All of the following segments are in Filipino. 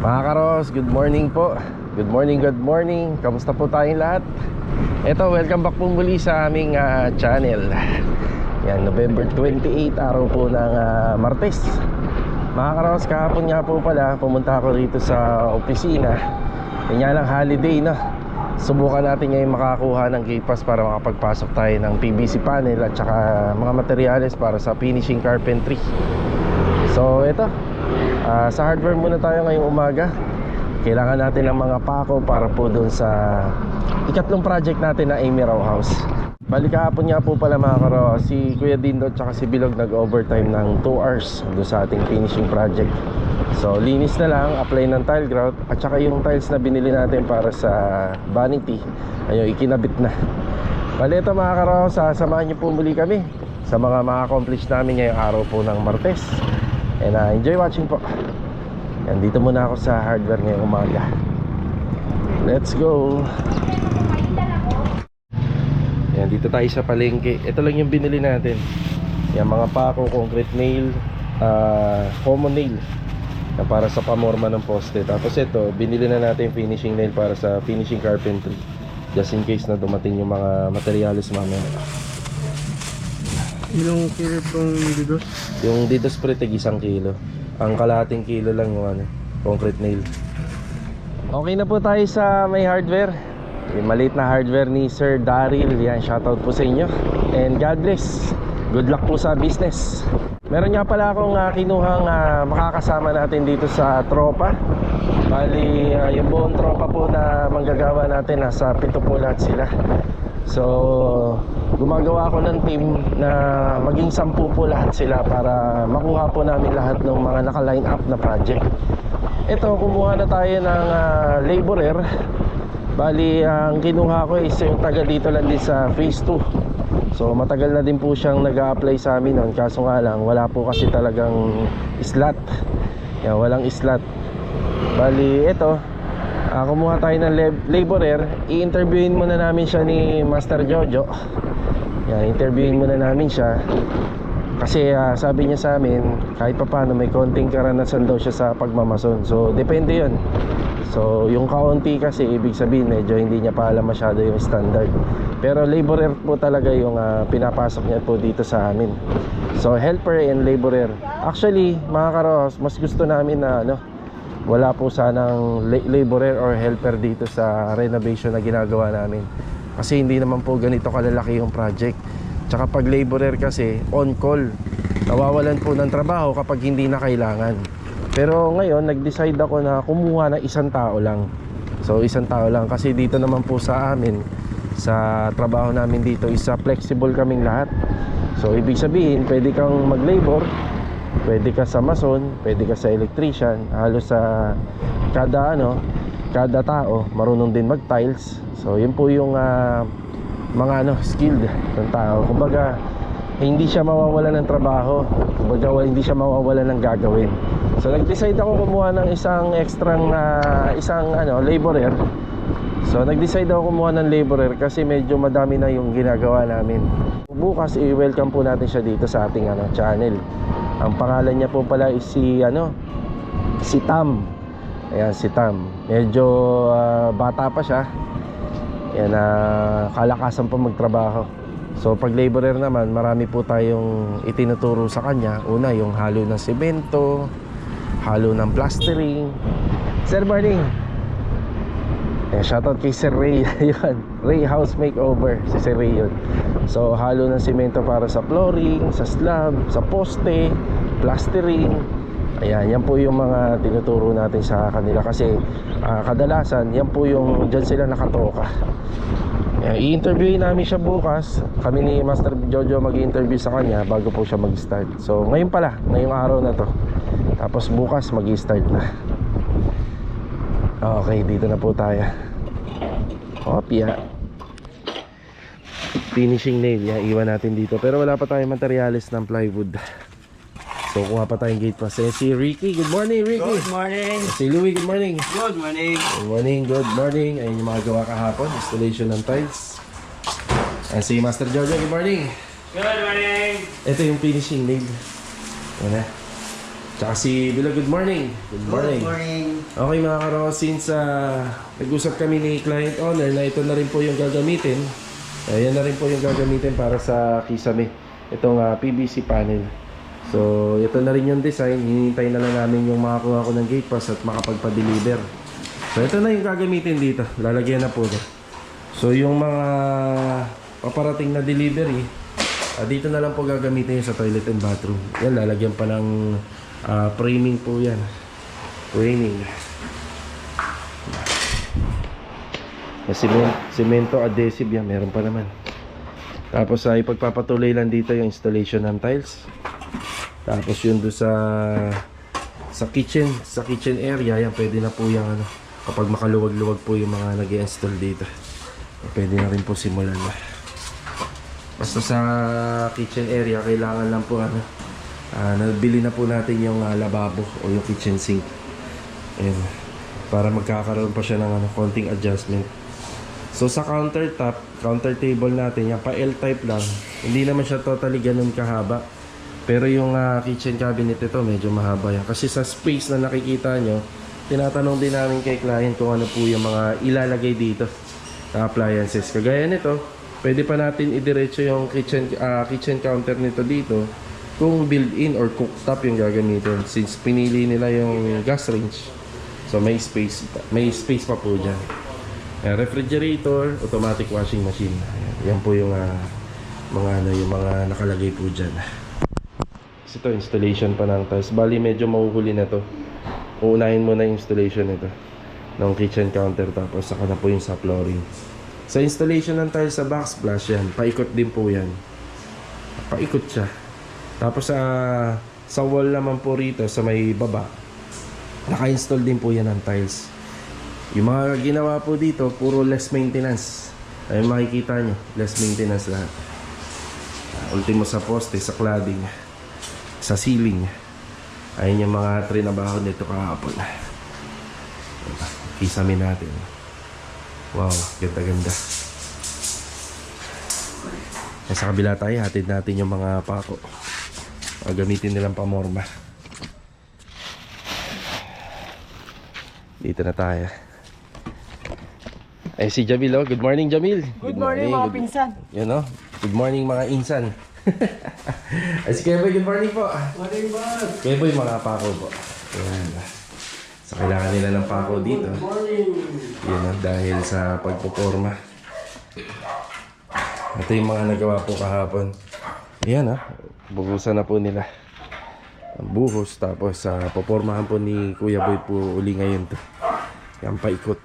Mga karos, good morning po. Good morning, good morning. Kamusta po tayong lahat? Ito, welcome back po muli sa aming ah, channel. Yan, November 28, araw po ng ah, Martes. Mga karos, kahapon nga po pala Pumunta ako rito sa opisina. Kanya lang holiday no? Subukan natin ngayon makakuha ng gate pass para makapagpasok tayo ng PVC panel at saka mga materyales para sa finishing carpentry. So ito, Ah, sa hardware muna tayo ngayong umaga. Kailangan natin ng mga pako para po doon sa ikatlong project natin na Amy Row House. Balik kahapon nga po pala mga karo Si Kuya Dindo at si Bilog nag-overtime ng 2 hours doon sa ating finishing project. So linis na lang, apply ng tile grout At saka yung tiles na binili natin para sa vanity Ayun, ikinabit na. Bali ito mga karo, sasamahan niyo po muli kami Sa mga ma-accomplish namin ngayong araw po ng Martes And uh, enjoy watching po. Yan, dito muna ako sa hardware ngayong umaga. Let's go. Yan, dito tayo sa palengke. Ito lang yung binili natin. Yan, mga pako, concrete nail uh, Common nail Yan, para sa pamorma ng poste. Tapos ito, binili na natin finishing nail para sa finishing carpentry. Just in case na dumating yung mga materials mamaya Ilang kilo pong didos? Yung dito spray tig isang kilo. Ang kalating kilo lang yung ano, concrete nail. Okay na po tayo sa may hardware. Yung maliit na hardware ni Sir Daryl. Yan, shoutout po sa inyo. And God bless. Good luck po sa business. Meron nga pala akong uh, kinuhang ah, makakasama natin dito sa tropa. Bali, ah, yung buong tropa po na manggagawa natin Nasa pito po lahat sila So, gumagawa ako ng team na maging sampu po lahat sila para makuha po namin lahat ng mga naka-line up na project. Ito, kumuha na tayo ng ah, laborer. Bali, ang kinuha ko is yung taga dito lang din sa phase 2. So, matagal na din po siyang nag apply sa amin noon. Kaso nga lang, wala po kasi talagang slot. Yan, walang slot. Bali, ito, Ah, kumuha tayo ng lab- laborer. I-interviewin muna namin siya ni Master Jojo. Yan, interviewin muna namin siya. Kasi ah, sabi niya sa amin kahit pa paano may konting karanasan daw siya sa pagmamason. So depende yun. So yung kaunti kasi ibig sabihin medyo hindi niya pa alam masyado yung standard. Pero laborer po talaga yung ah, pinapasok niya po dito sa amin. So helper and laborer. Actually mga karos mas gusto namin na ano wala po sanang la- laborer or helper dito sa renovation na ginagawa namin. Kasi hindi naman po ganito kalalaki yung project. Tsaka pag laborer kasi on call. Nawawalan po ng trabaho kapag hindi na kailangan. Pero ngayon nag-decide ako na kumuha ng isang tao lang. So isang tao lang. Kasi dito naman po sa amin sa trabaho namin dito isa flexible kaming lahat. So ibig sabihin pwede kang mag-labor pwede ka sa mason, pwede ka sa electrician, halos sa kada ano, kada tao marunong din mag-tiles. So, yun po yung ah, mga ano, skilled ng tao. Kumbaga, hindi siya mawawala ng trabaho. Kumbaga, hindi siya mawawala ng gagawin. So, nag-decide ako kumuha ng isang extrang ah, isang ano, laborer. So, nag-decide ako kumuha ng laborer kasi medyo madami na yung ginagawa namin. Bukas, i-welcome po natin siya dito sa ating ano, channel. Ang pangalan niya po pala is si ano si Tam. Ayan si Tam. Medyo ah, bata pa siya. Ayan na kalakasan pa magtrabaho. So pag laborer naman, marami po tayong itinuturo sa kanya. Una, yung halo ng semento, halo ng plastering. Sir Morning. Eh, shoutout kay Sir Ray. Yun. Ray House Makeover. Si Sir Ray yun. So halo ng simento para sa flooring Sa slab, sa poste Plastering. Ayan, yan po yung mga tinuturo natin sa kanila. Kasi ah, kadalasan Yan po yung dyan sila nakatoka. Ayan, I-interviewin namin siya bukas. Kami ni Master Jojo mag-interview sa kanya Bago po siya mag-start. So ngayon pala, ngayong araw na to. Tapos bukas mag-start na Okay, dito na po tayo. Kopya. Finishing nail, yan, iwan natin dito. Pero wala pa tayong materials ng plywood. So, kuha pa tayong gate pass. Eh, si Ricky, good morning, Ricky. Good morning! Si Louie, good morning. Good morning! Good morning, good morning. Ayun yung mga gawa kahapon. Installation ng tiles. And si Master Jojo, good morning. Good morning! Ito yung finishing nail. Yan na. Tsaka si Bilo, good morning. Good morning. Good morning. Okay mga karo, since ah, nag-usap kami ni client owner na ito na rin po yung gagamitin, ayan na rin po yung gagamitin para sa kisame, itong ah, PVC panel. So, ito na rin yung design, hinihintay na lang namin yung makakuha ko ng gate pass at makapagpa-deliver. So, ito na yung gagamitin dito, lalagyan na po na. So, yung mga paparating na delivery, ah, dito na lang po gagamitin yung sa toilet and bathroom. Yan, lalagyan pa ng ah, framing po yan. Framing. Cement, cemento adhesive yan, meron pa naman. Tapos ay pagpapatuloy lang dito yung installation ng tiles. Tapos yun doon sa sa kitchen, sa kitchen area, yan pwede na po yung ano, kapag makaluwag-luwag po yung mga nag install dito. Pwede na rin po simulan na. Basta sa kitchen area, kailangan lang po ano, ah, nabili na po natin yung ah, lababo o yung kitchen sink. Ayan. Para magkakaroon pa siya ng ano, konting adjustment. So sa countertop, counter table natin, yan pa L-type lang. Hindi naman siya totally ganun kahaba. Pero yung ah, kitchen cabinet ito, medyo mahaba yan. Kasi sa space na nakikita nyo, tinatanong din namin kay client kung ano po yung mga ilalagay dito na appliances. Kagaya nito, pwede pa natin idiretso yung kitchen, ah, kitchen counter nito dito kung built-in or cooktop yung gagamitin. Since pinili nila yung gas range, so may space, may space pa po dyan. Ayan, refrigerator, automatic washing machine. Ayan, yan po yung ah, mga ano, yung mga nakalagay po dyan. Ito, installation pa ng tiles. Bali, medyo mahuhuli na to. Uunahin mo na installation nito ng kitchen counter tapos saka na po yung sa flooring. Sa installation ng tiles sa backsplash yan, paikot din po yan. Paikot siya. Tapos sa sa wall naman po rito sa may baba, naka-install din po yan ng tiles. Yung mga ginawa po dito, puro less maintenance. Ayun makikita nyo, less maintenance lahat. Ah, Ultimo sa poste, sa cladding, sa ceiling. Ayun yung mga trinabaho nito kahapon. Kisame natin. Wow, ganda-ganda. Sa kabila tayo, hatid natin yung mga pako. Ah, gamitin nilang pamorma. Dito na tayo. Eh si Jamil oh. Good morning Jamil. Good morning mga Good- pinsan. Yun oh. Good morning mga insan. Ay si Keboy, good morning po. Morning boss. Keboy, mga pako po. Ayan. So kailangan nila ng pako dito. Morning. Yun oh, dahil sa pagpuporma. Ito yung mga nagawa po kahapon. Ayan ah. Buhusan na po nila. Ang buhos tapos sa popormahan po ni Kuya Boy po uli ngayon to. Yan paikot.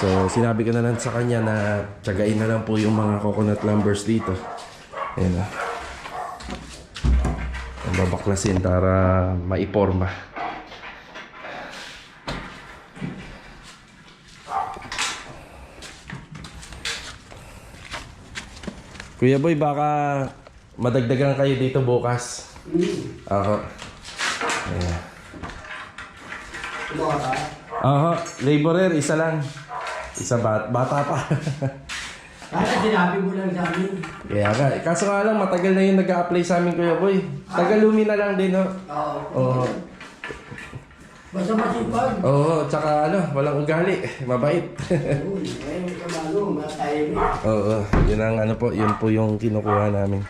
So sinabi ko na lang sa kanya na tsagain na lang po yung mga coconut lumbers dito. Ayan ah. Ang babaklasin para maiporma. Kuya Boy, baka madagdagan kayo dito bukas. Ako. Ayan. Aha, laborer, isa lang. Isa bat bata pa. Kaya sinabi mo lang sa amin. Kaya nga, kaso nga lang matagal na yung nag-a-apply sa amin Kuya Boy. Tagalumi na lang din, no? Oo. Oo. Basta masipag. Oo, tsaka ano, walang ugali. Mabait. Uy, ngayon ka malo, matahimik. Oo, yun ang ano po, yun po yung kinukuha namin.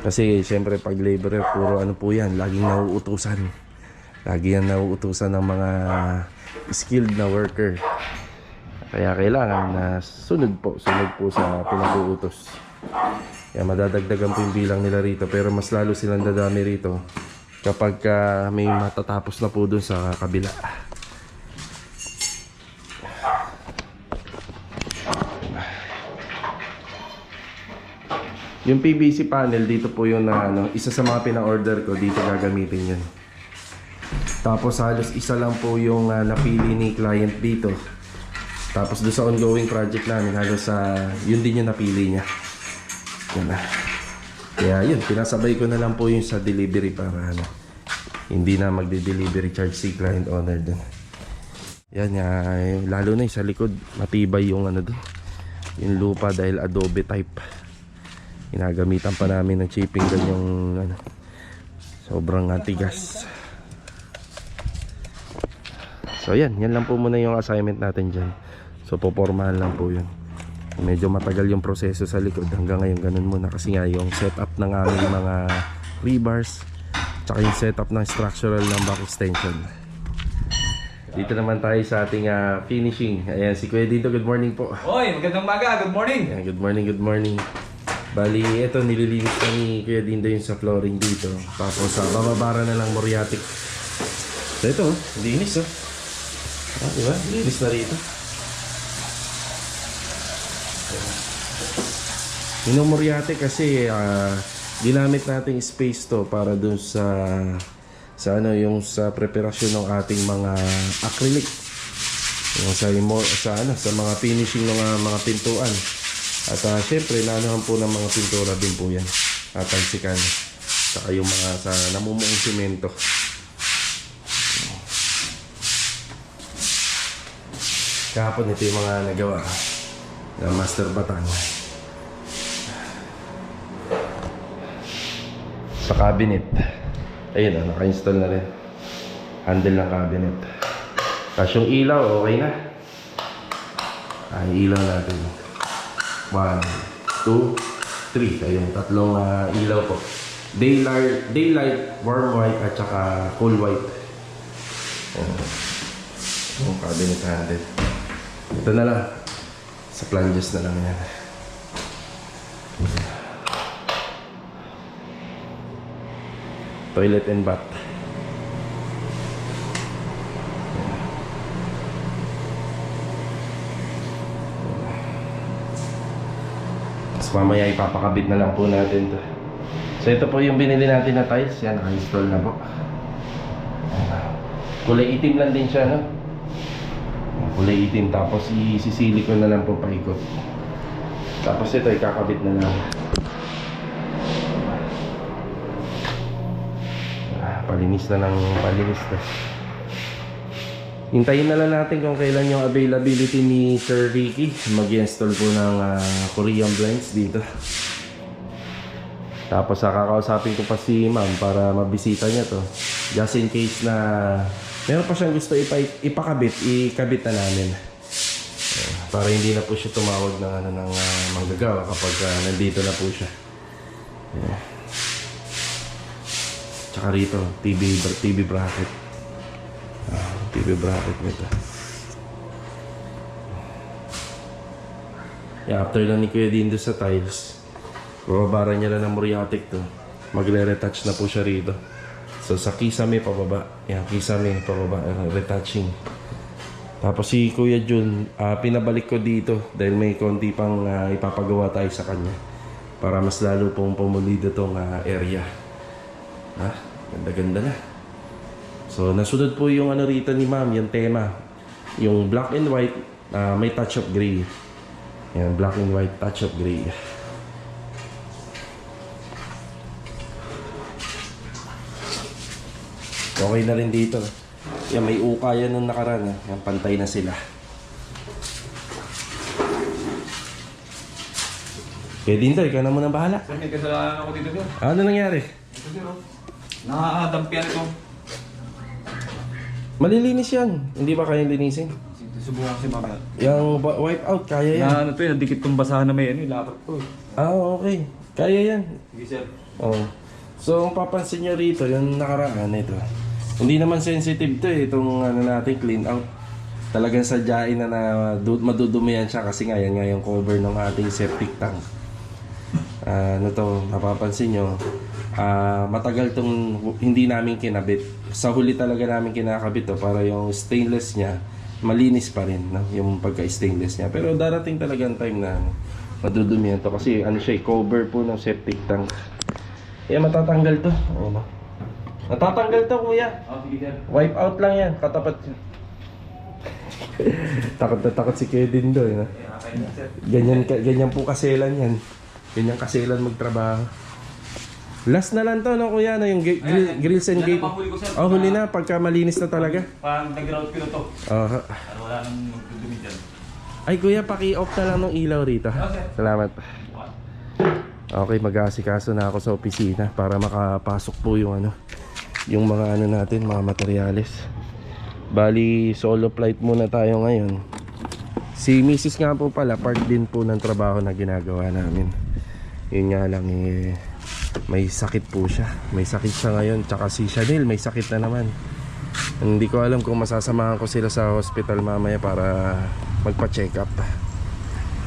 Kasi siyempre pag laborer, puro ano po yan, laging nauutusan. Lagi yan nauutusan ng mga skilled na worker. Kaya kailangan na sunod po, sunod po sa pinag-uutos. Kaya madadagdagan po yung bilang nila rito, pero mas lalo silang dadami rito kapag ah, may matatapos na po dun sa kabila. Yung PVC panel dito po yung na ano, isa sa mga pina-order ko dito gagamitin yun. Tapos halos isa lang po yung ah, napili ni client dito. Tapos doon sa ongoing project namin halos sa yun din yung napili niya. Yan na. Kaya yun, pinasabay ko na lang po yung sa delivery para ano, hindi na magde-delivery charge si client owner dun. Yan eh, lalo na yung sa likod, matibay yung ano dun. Yung lupa dahil adobe type. Ginagamitan pa namin ng chipping doon yung ano. So Sobrang ah, tigas. So yan, yan lang po muna yung assignment natin dyan. So popormahan lang po yun. Medyo matagal yung proseso sa likod. Hanggang ngayon ganun muna kasi nga yung setup ng aming mga rebars tsaka yung setup ng structural ng back extension. Dito naman tayo sa ating ah, finishing. Ayan, si Kuya dito, good morning po. Oy, magandang maga. Good morning. Ayan, good morning, good morning. Bali, ito nililinis na ni Kuya Dindo yung sa flooring dito. Tapos sa bababara na lang moriatic. So ito, oh, linis oh. Ah, di ba? Linis na rito. Yung moriatic kasi ah, ginamit nating space to para dun sa sa ano yung sa preparasyon ng ating mga acrylic yung sa sa ano sa mga finishing ng mga, mga pintuan at uh, syempre naanohan po ng mga pintura din po yan. At talsikan saka yung mga sa namumuong simento. Kahapon ito yung mga nagawa na master batang sa cabinet. Ayun oh, naka-install na rin. Handle ng cabinet. Tapos yung ilaw okay na. Ay ilaw natin 1 2 3 ayun tatlong ah, ilaw po. Daylight daylight warm white at saka cool white. Oh. yung cabinet handle ito na lang. Sa flanges na lang yan. Toilet and bath mamaya ipapakabit na lang po natin to. So ito po yung binili natin na tiles. Yan, naka-install na po. Kulay itim lang din siya, no? Kulay itim. Tapos isisili ko na lang po paikot. Tapos ito, ikakabit na lang. Ah, palinis na ng palinis na. Hintayin na lang natin kung kailan yung availability ni Sir Ricky mag-install po ng ah, Korean blinds dito. Tapos sa kakausapin ko pa si ma'am para mabisita niya to. Just in case na meron pa siyang gusto ipa ipakabit, ikabit na namin. Eh, para hindi na po siya tumawag ng ano ng ah, manggagawa kapag ah, nandito na po siya. Yeah. Tsaka rito, TV, TV bracket. Ah, TV bracket nito. Yeah, after lang ni Kuya Dindo sa tiles, bababara niya lang ng muriatic to. Magre-retouch na po siya rito. So sa kisame pababa. Yan, kisame pababa. Uh, retouching. Tapos si Kuya Jun, ah, pinabalik ko dito dahil may konti pang ah, ipapagawa tayo sa kanya. Para mas lalo pong pumulido tong ah, area. Ha? Ganda-ganda na. So, nasunod po yung ano rito ni ma'am, yung tema. Yung black and white, ah, may touch of gray. Yan, black and white, touch of gray. Okay na rin dito. Yan, may uka yan nung nakaraan. ah. Yan, pantay na sila. Kaya din to, ikaw na muna bahala. Sir, may kasalanan ako dito, sir. Ano nangyari? Ito, sir, oh. Nakakadampian ito. Malilinis yan. Hindi ba kayang linisin? Subukan si mama. Yung ba- wipe out, kaya yan. Na ano to, eh, nadikit tong basahan na may ano, yung laptop ko. eh. Ah, okay. Kaya yan. Sige, sir. Oh. So, ang papansin nyo rito, yung nakaraan ito. Hindi naman sensitive to eh, itong ano natin, clean out. Talagang sadyain na, na du- madudumihan siya kasi nga yan nga yung cover ng ating septic tank. Ah, ano to, napapansin nyo, ah, matagal tong hindi namin kinabit. Sa huli talaga namin kinakabit to para yung stainless niya, malinis pa rin, no? yung pagka-stainless niya. Pero darating talaga ang time na ano, madudumihan to kasi ano siya, eh, cover po ng septic tank. Kaya matatanggal to. Ayun, no? Natatanggal to kuya. Oh. Wipe out lang yan. Katapat. takot na takot si Kedin do. Eh, no? Ganyan, ganyan po kaselan yan. Ganyan kaselan magtrabaho. Last na lang to, no, kuya, no, yung gi- grill, grills and gate. ko, sir. Oh, huli na, pagka malinis na talaga. Parang nag-route ko na to. Oh, Para wala nang magdudumi dyan. ay, kuya, paki-off na lang ng ilaw rito. Okay. Salamat. Okay, mag-aasikaso na ako sa opisina para makapasok po yung ano, yung mga ano natin, mga materyales. Bali, solo flight muna tayo ngayon. Si Mrs. nga po pala, part din po ng trabaho na ginagawa namin. Yun nga lang eh, may sakit po siya. May sakit siya ngayon. Tsaka si Chanel, may sakit na naman. Hindi ko alam kung masasamahan ko sila sa hospital mamaya para magpa-check up.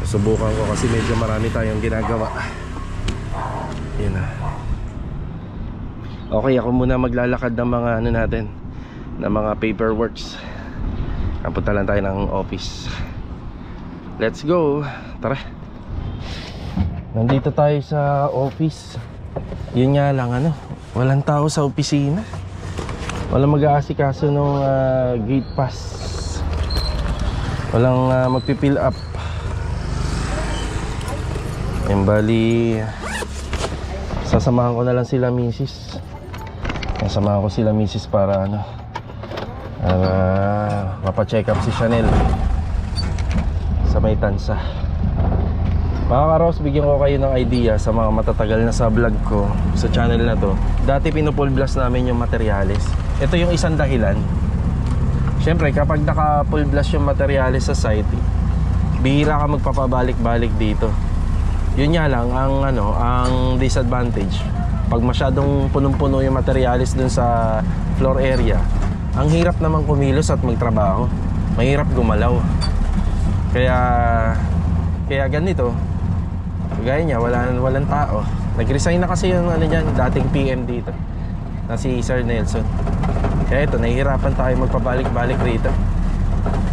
Subukan ko kasi medyo marami tayong ginagawa. Yun na. Okay, ako muna maglalakad ng mga ano natin, ng mga paperworks. Napunta lang tayo ng office. Let's go. Tara. Nandito tayo sa office. Yun nga lang ano, walang tao sa opisina. Walang mag-aasikaso ng ah, gate pass. Walang uh, magpipill up. Yung bali, sasamahan ko na lang sila misis. Sasamahan ko sila misis para ano, para mapacheck up si Chanel sa may tansa. Mga karos, bigyan ko kayo ng idea sa mga matatagal na sa vlog ko sa channel na to. Dati pinupul blast namin yung materyales. Ito yung isang dahilan. Siyempre, kapag naka-full blast yung materyales sa site, bihira ka magpapabalik-balik dito. Yun nga lang, ang, ano, ang disadvantage, pag masyadong punong-puno yung materyales dun sa floor area, ang hirap naman kumilos at magtrabaho. Mahirap gumalaw. Kaya, kaya ganito, Gaya niya, wala, walang tao. Nag-resign na kasi yung ano dyan, dating PM dito. Na si Sir Nelson. Kaya ito, nahihirapan tayo magpabalik-balik rito.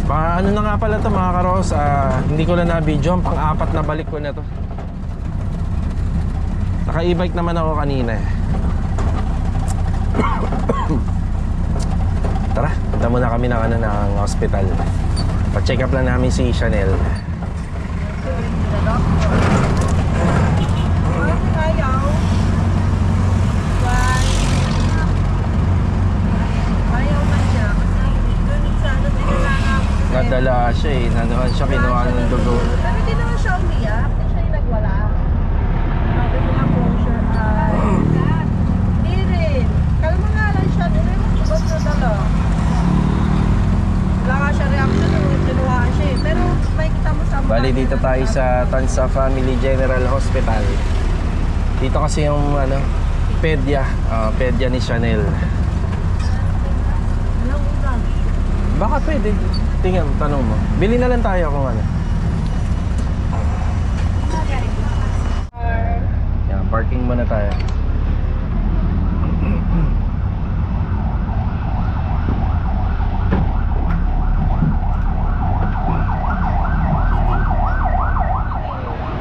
Mga ano na nga pala to mga karos, ah, hindi ko lang na-video, ang pang-apat na balik ko na to. Naka-e-bike naman ako kanina eh. Tara, punta muna kami ng, ano, ng hospital. Pa-check up lang namin si Chanel. Ayaw. Why? Ayaw na siya. Kasi dun sa ano, tinala nga ako. Nadala siya eh, nanuhan siya kinuha ng dugo. Pero di naman siya umiyak. Hindi siya yung nagwala. Sabi ko nga closure eye. Hindi rin. Kalma nga lang siya. Ba't nadala? Wala nga siya reaction nung kinuhaan siya eh. Pero may kita mo sa Bali dito tayo sa Tansa Family General Hospital. Dito kasi yung ano, pedya, ah, pedya ni Chanel. Baka pwede. Tingnan, tanong mo. Bili na lang tayo kung ano. Yan, parking muna tayo.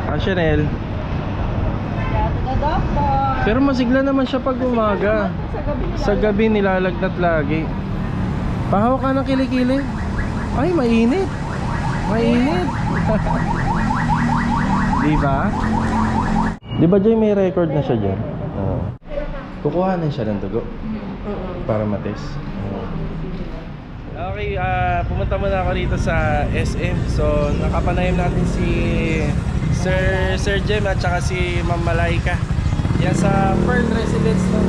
Ah, Chanel. Pero masigla naman siya pag umaga. Sa gabi nilalagnat lagi. Pahawak ka ng kilikili. Ay, mainit. Mainit. Di ba? Di ba Joy may record na siya dyan? Oo. Kukuha na siya ng dugo. Para matest. Okay, ah pumunta muna ako dito sa SM. So, nakapanayam natin si Sir Sir Jem at saka si Ma'am Malaika. Yan sa Pearl Residence no.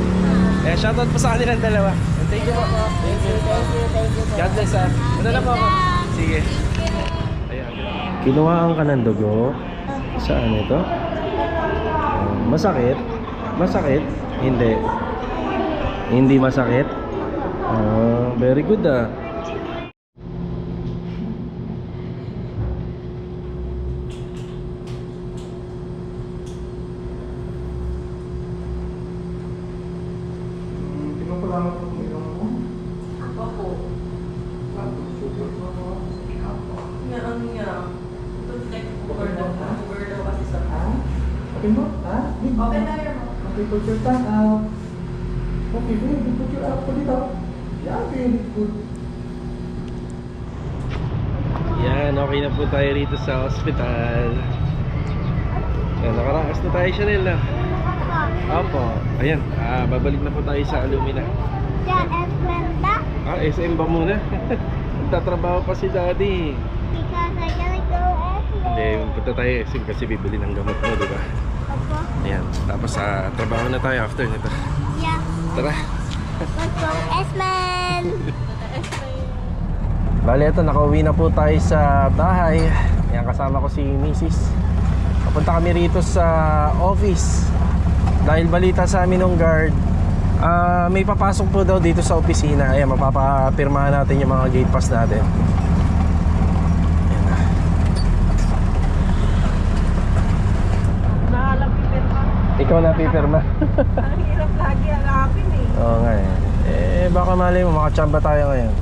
Eh, shoutout po sa kanilang dalawa. Thank you po. Thank you. Thank you. Thank you. God bless ah. Ano na po ako? Sige. Ayan. Kinuhaan ka ng dugo. Saan ito? Masakit? Masakit? Hindi. Hindi masakit? Ah, very good ah. Okay mo? Ha? Okay na yun. Okay, put your tongue out. Okay, good. Put your out. Put it out. Yeah, very good. Yan, okay na po tayo rito sa hospital. Yan, nakarakas na tayo Chanel na. Opo. Ayan, ah, babalik na po tayo sa Alumina. Yan, Esplenda, Ah, SM ba muna? Nagtatrabaho pa si Daddy. because I gotta go Esplenda. Hindi, punta tayo SM kasi bibili ng gamot mo, di ba? Ayan. Tapos sa trabaho na tayo after nito. Yeah. Tara. Go, S-Man. Bale, ito, nakauwi na po tayo sa bahay. Ayan, kasama ko si Mrs. Papunta kami rito sa office. Dahil balita sa amin ng guard, ah, may papasok po daw dito sa opisina. Ayan, mapapapirmahan natin yung mga gate pass natin. Ayan na. Nahalang pipirma. Ikaw na pipirma. Ang hirap lagi hanapin eh. Oo nga eh. Eh, baka malay mo, makachamba tayo ngayon.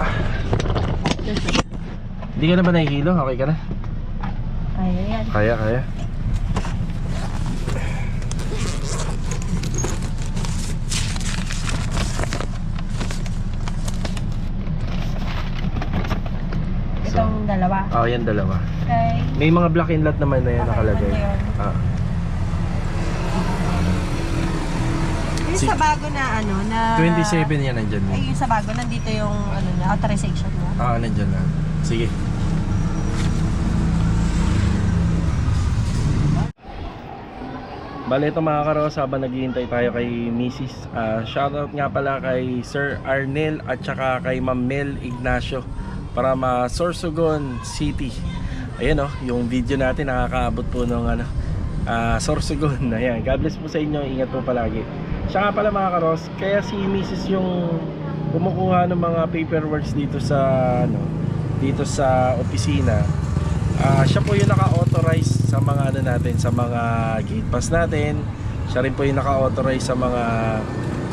Ah. Hindi ka na ba nakikilo? Okay ka na? Ayan. Kaya, kaya. Itong dalawa. Oo, yan dalawa. Okay. May mga black and lot naman na yan Okay, nakalagay. yun? Ah. Yung sa bago na ano na 27 yan nandyan. Ay yung sa bago nandito yung ano na authorization mo. Ah, nandyan na. Sige. Bale ito mga karos habang naghihintay tayo kay Mrs. Ah, shoutout nga pala kay Sir Arnel at saka kay Ma'am Mel Ignacio para ma Sorsogon City. Ayan oh, yung video natin nakakaabot po ng ano, ah, Sorsogon. Ayan, God bless po sa inyo. Ingat po palagi. Siya nga pala mga karos, kaya si Mrs. yung kumukuha ng mga paperworks dito sa ano, dito sa opisina. Ah, siya po yung naka-authorize sa mga ano natin, sa mga gate pass natin. Siya rin po yung naka-authorize sa mga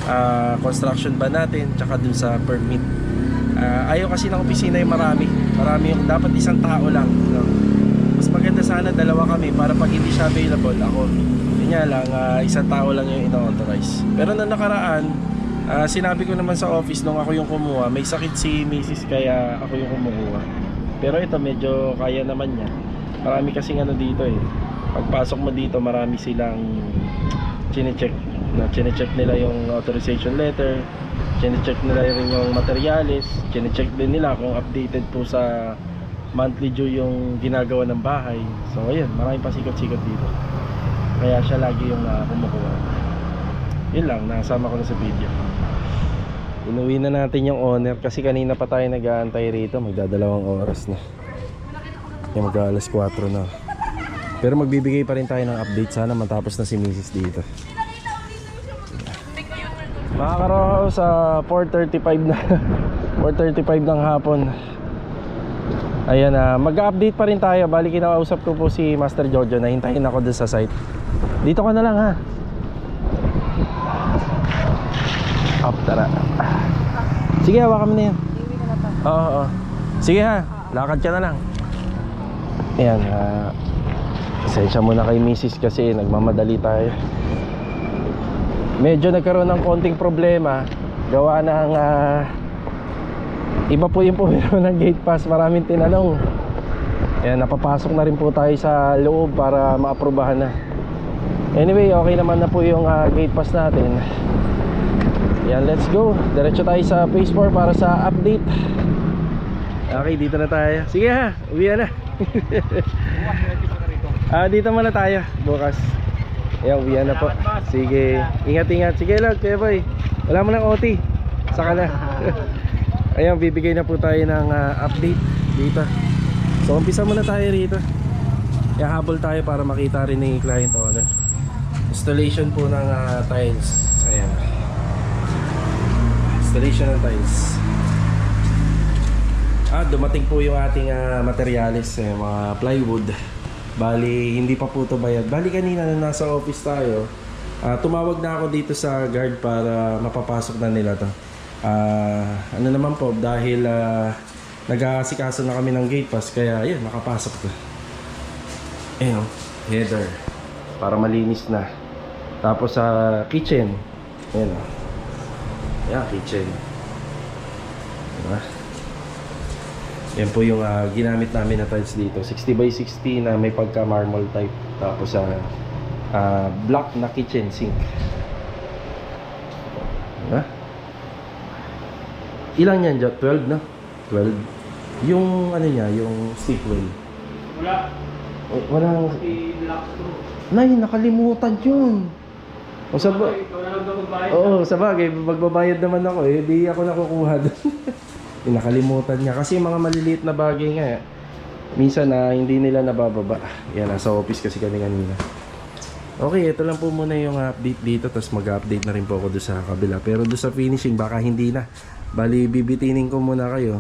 ah, construction ban natin, tsaka dun sa permit. Ah, ayaw kasi ng opisina yung marami. Marami yung dapat isang tao lang. No? Mas maganda sana dalawa kami para pag hindi siya available ako. Yun lang, ah, isang tao lang yung ina-authorize. Pero nung nakaraan, ah, sinabi ko naman sa office nung ako yung kumuha, may sakit si Mrs. kaya ako yung kumukuha. Pero ito medyo kaya naman niya. Marami kasing ano dito eh. Pagpasok mo dito, marami silang chine-check. Na chine-check nila yung authorization letter, chine-check nila rin yung materials, chine-check din nila kung updated po sa monthly due yung ginagawa ng bahay. So ayun, maraming pasikot-sikot dito. Kaya siya lagi yung uh, kumukuha. Yun lang, nasama ko na sa video. Inuwi na natin yung owner kasi kanina pa tayo nag-aantay rito. Magdadalawang oras na. Yung mag alas 4 na. Pero magbibigay pa rin tayo ng update. Sana matapos na si Mrs. dito. Mga sa 4.35 na 4.35 ng hapon Ayan na, mag-update pa rin tayo Bali kinakausap ko po si Master Jojo na hintayin ako dun sa site Dito ka na lang ha Up, tara Sige, hawakan mo na yan to. Oo, oo. Sige ha, lakad ka na lang. Ayan, ah, pasensya muna kay misis kasi nagmamadali tayo. Medyo nagkaroon ng konting problema. Gawa ng ah, iba po yung pumiro ng gate pass. Maraming tinanong. Ayan, napapasok na rin po tayo sa loob para maaprubahan na. Anyway, okay naman na po yung ah, gate pass natin. Yan, let's go. Diretso tayo sa phase 4 para sa update. Okay, dito na tayo. Sige ha, uwi na. ah, dito muna tayo bukas. Ayan, uwi na po. Sige, ingat-ingat. Sige lang, Kuya Boy. Wala mo ng OT. Saka na. Ayan, bibigay na po tayo ng ah, update dito. So, umpisa muna tayo rito. Ihahabol tayo para makita rin ni client owner. Installation po ng ah, tiles. Ayan installation ng tiles ah dumating po yung ating ah, materials eh, mga plywood bali hindi pa po to bayad. Bali kanina na nasa office tayo ah, tumawag na ako dito sa guard para mapapasok na nila to. Ah, ano naman po dahil ah, nag-aasikaso na kami ng gate pass kaya yun nakapasok to ayun oh, header. Para malinis na. Tapos sa kitchen ayun oh. Yan, kitchen. Diba? Yan po yung ah, ginamit namin na tiles dito. 60 by 60 na may pagka marble type. Tapos sa ah, black na kitchen sink. Diba? Ilang yan dyan? 12 na? 12. Yung ano niya, yung steel well. Wala. Eh, walang... Nay, nakalimutan yun. O sa ba... Oo, sa bagay, magbabayad naman ako eh, di ako nakukuha doon. Eh, nakalimutan niya kasi mga maliliit na bagay nga eh. Minsan na hindi nila nabababa. Yan, nasa office kasi kami kanina. Okay, ito lang po muna yung update dito tapos mag-update na rin po ako doon sa kabila. Pero doon sa finishing baka hindi na. Bali, bibitinin ko muna kayo.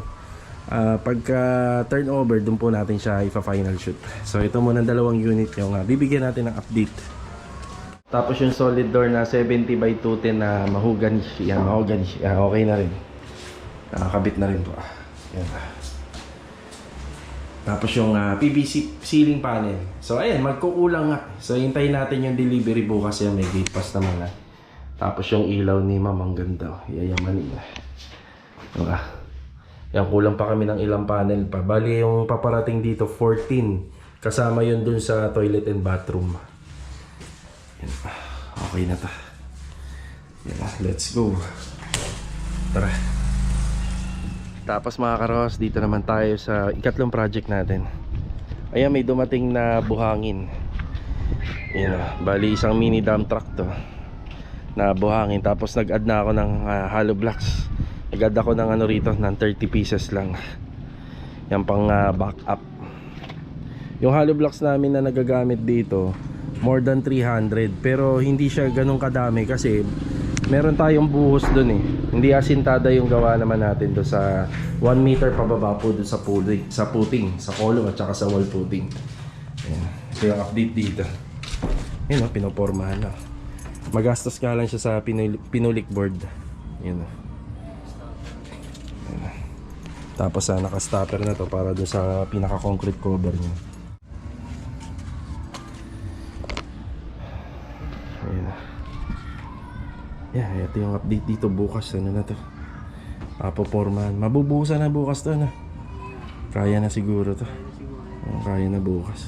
Ah, pagka turnover, doon po natin siya ipa-final shoot. So ito muna ang dalawang unit yung ah, bibigyan natin ng update. Tapos yung solid door na 70 by 210 na mahogany. Yan, mahogany. Yan, okay na rin. Nakakabit na rin po. Yan. Tapos yung ah, PVC ceiling panel. So ayan, magkukulang nga. So hintayin natin yung delivery bukas yan. May gate pass naman na. Tapos yung ilaw ni ma'am, ang ganda. oh. Yayamanin na. Diba? Yan, kulang pa kami ng ilang panel pa. Bali yung paparating dito, 14. Kasama yun dun sa toilet and bathroom. Yan. Okay na to. Yan, let's go. Tara. Tapos mga karos, dito naman tayo sa ikatlong project natin. Ayan, may dumating na buhangin. Yan, ah, bali isang mini dump truck to na buhangin. Tapos nag-add na ako ng ah, hollow blocks. Nag-add ako ng ano rito, ng 30 pieces lang. Yan pang ah, backup. Yung hollow blocks namin na nagagamit dito, more than 300. Pero hindi siya ganun kadami kasi meron tayong buhos dun eh. Hindi asintada yung gawa naman natin do sa 1 meter pababa po dun sa puting, sa puting, sa kolong at saka sa wall puting. Ayan. Ito yung update dito. Yun o, pinopormahan na. Magastos nga lang siya sa pinul- pinulik board. Yun o. Ayan. Tapos sa naka-stopper na to para dun sa pinaka-concrete cover niya. Yeah, ito yung update dito bukas. Ano na to? Apopormahan. Mabubuhusan na bukas to na. Kaya na siguro to. Kaya na bukas.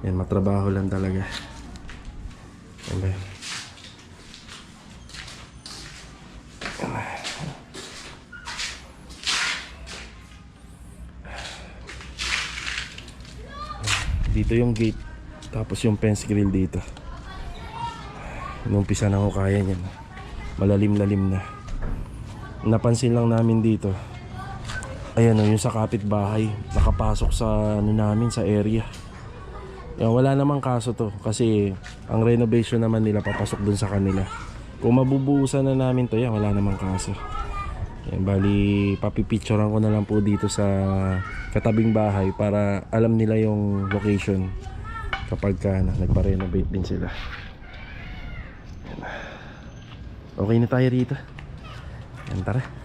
Yan, matrabaho lang talaga. Yan? Dito yung gate. Tapos yung fence grill dito. Inumpisa na ako kaya niyan. Malalim-lalim na. Napansin lang namin dito. Ayan o, yung sa kapitbahay. Nakapasok sa ano namin, sa area. Yan, wala namang kaso to. Kasi ang renovation naman nila papasok dun sa kanila. Kung mabubuhusan na namin to, yan, wala namang kaso. Yan, bali, papipicturean ko na lang po dito sa katabing bahay para alam nila yung location kapag ka, na, nagpa-renovate din sila. Okay na tayo rito. Yan, tara.